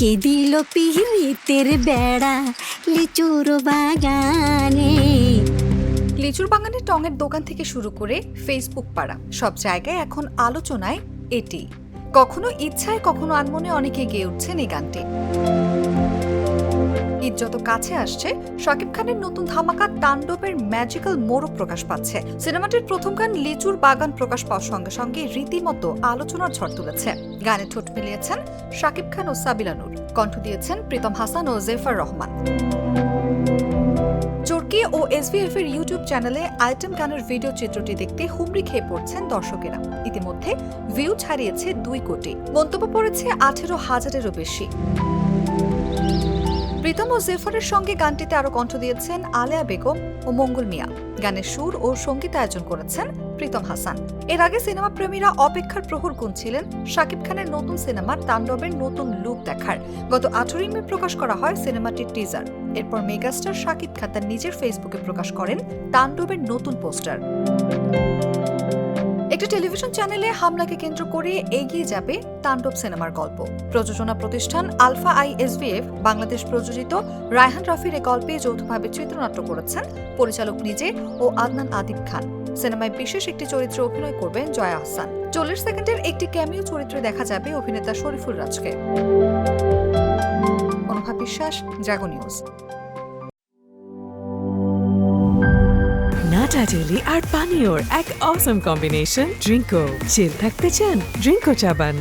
কে দিল পিহিতের বেড়া লিচুর বাগানে? লিচুর বাগানে টঙের দোকান থেকে শুরু করে ফেসবুক পাড়া, সব জায়গায় এখন আলোচনায় এটি। কখনো ইচ্ছায়, কখনো আনমনে অনেকে গেয়ে উঠছেন এই গানটি। ঈদ যত কাছে আসছে, শাকিব খানের নতুন ধামাকা তাণ্ডবের ম্যাজিক্যাল মোড়ক প্রকাশ পাচ্ছে। সিনেমাটির প্রথম গান লিচুর বাগান প্রকাশ পাওয়ার সঙ্গে সঙ্গে রীতিমতো আলোচনার ঝড় তুলেছে। গানে ঠোঁট মিলিয়েছেন শাকিব খান ও সাবিলা নূর। কণ্ঠ দিয়েছেন প্রীতম হাসান ও জেফার রহমান। চরকি ও এসভিএফ এর ইউটিউব চ্যানেলে আইটেম গানের ভিডিও চিত্রটি দেখতে হুমড়ি খেয়ে পড়ছেন দর্শকেরা। ইতিমধ্যে ভিউ ছাড়িয়েছে দুই কোটি। মন্তব্য পড়েছে আঠেরো হাজারেরও বেশি। প্রীতম ও জেফারের সঙ্গে গানটিতে আরও কণ্ঠ দিয়েছেন আলেয়া বেগম ও মঙ্গল মিয়া। গানের সুর ও সঙ্গীতায়োজন করেছেন প্রীতম হাসান। এর আগে সিনেমা প্রেমীরা অপেক্ষার প্রহর গুনছিলেন শাকিব খানের নতুন সিনেমার তাণ্ডবের নতুন লুক দেখার। গত আঠারোই মে প্রকাশ করা হয় সিনেমাটির টিজার এরপর মেগাস্টার শাকিব খান তার নিজের ফেসবুকে প্রকাশ করেন তাণ্ডবের নতুন পোস্টার। একটি টেলিভিশন চ্যানেলে হামলাকে কেন্দ্র করে এগিয়ে যাবে তাণ্ডব সিনেমার গল্প। প্রযোজনা প্রতিষ্ঠান আলফা আই এসভিএফ বাংলাদেশ প্রযোজিত রায়হান রাফির এ গল্পে যৌথভাবে চিত্রনাট্য করেছেন পরিচালক নিজে ও আদনান আদিব খান। সিনেমায় বিশেষ একটি চরিত্রে অভিনয় করবেন জয়া আহসান। চল্লিশ সেকেন্ডের একটি ক্যামিও চরিত্রে দেখা যাবে অভিনেতা শরীফুল রাজকে। অনুভা বিশ্বাস জাগো নিউজ। নাটা জেলি আর পানীয়র এক অসম কম্বিনেশন ড্রিঙ্কো চিল থাকতে চান? ড্রিঙ্কো চাবান।